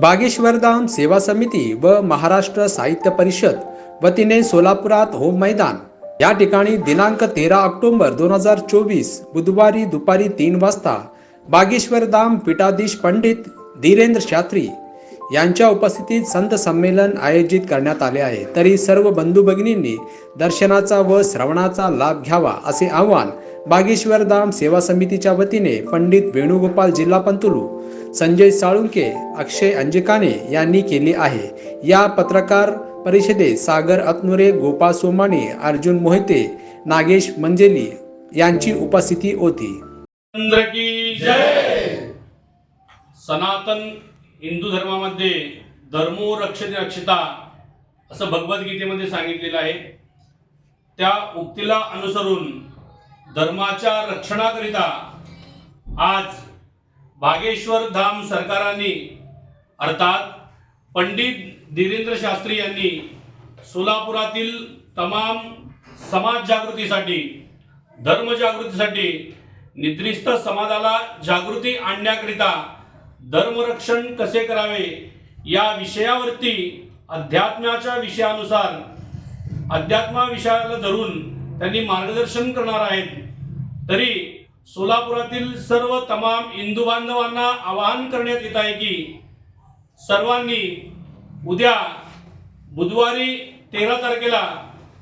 बागेश्वरधाम सेवा समिती व महाराष्ट्र साहित्य परिषद वतीने सोलापुरात होम मैदान. या ठिकाणी दिनांक तेरा ऑक्टोबर दोन हजार चोवीस बुधवारी दुपारी तीन वाजता बागेश्वरधाम पीठाधीश पंडित धीरेंद्र शास्त्री यांच्या उपस्थितीत संत संमेलन आयोजित करण्यात आले आहे. तरी सर्व बंधू भगिनींनी दर्शनाचा व श्रवणाचा लाभ घ्यावा असे आवाहन बागेश्वर धाम सेवा समितीच्या वतीने पंडित वेणुगोपाल जिल्हा पंतुलू संजय साळुंके अक्षय अंजिकाने यांनी केली आहे. या पत्रकार परिषदेत सागर अतनुरे गोपाळ सोमाणी अर्जुन मोहिते नागेश मंजेली यांची उपस्थिती होती. सनातन हिंदू धर्मामध्ये धर्मो रक्षते रक्षिता असं भगवद्गीतेमध्ये सांगितलेलं आहे. त्या उक्तीला अनुसरून धर्माच्या रक्षणाकरिता आज भागेश्वर धाम सरकारांनी अर्थात पंडित धीरेंद्र शास्त्री यांनी सोलापुरातील तमाम समाज जागृतीसाठी धर्मजागृतीसाठी निद्रिस्त समाजाला जागृती आणण्याकरिता धर्मरक्षण कसे करावे या विषयावरती अध्यात्माच्या विषयानुसार अध्यात्मा विषयाला धरून त्यांनी मार्गदर्शन करणार आहेत. तरी सोलापुरातील सर्व तमाम हिंदू बांधवांना आवाहन करण्यात येत आहे की सर्वांनी उद्या बुधवारी तेरा तारखेला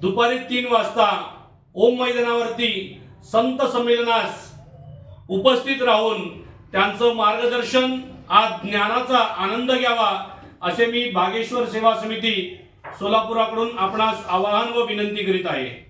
दुपारी तीन वाजता ओम मैदानावरती संत संमेलनास उपस्थित राहून त्यांचं मार्गदर्शन आज ज्ञानाचा आनंद घ्यावा असे मी बागेश्वर सेवा समिती सोलापुराकडून आपणास आवाहन व विनंती करीत आहे.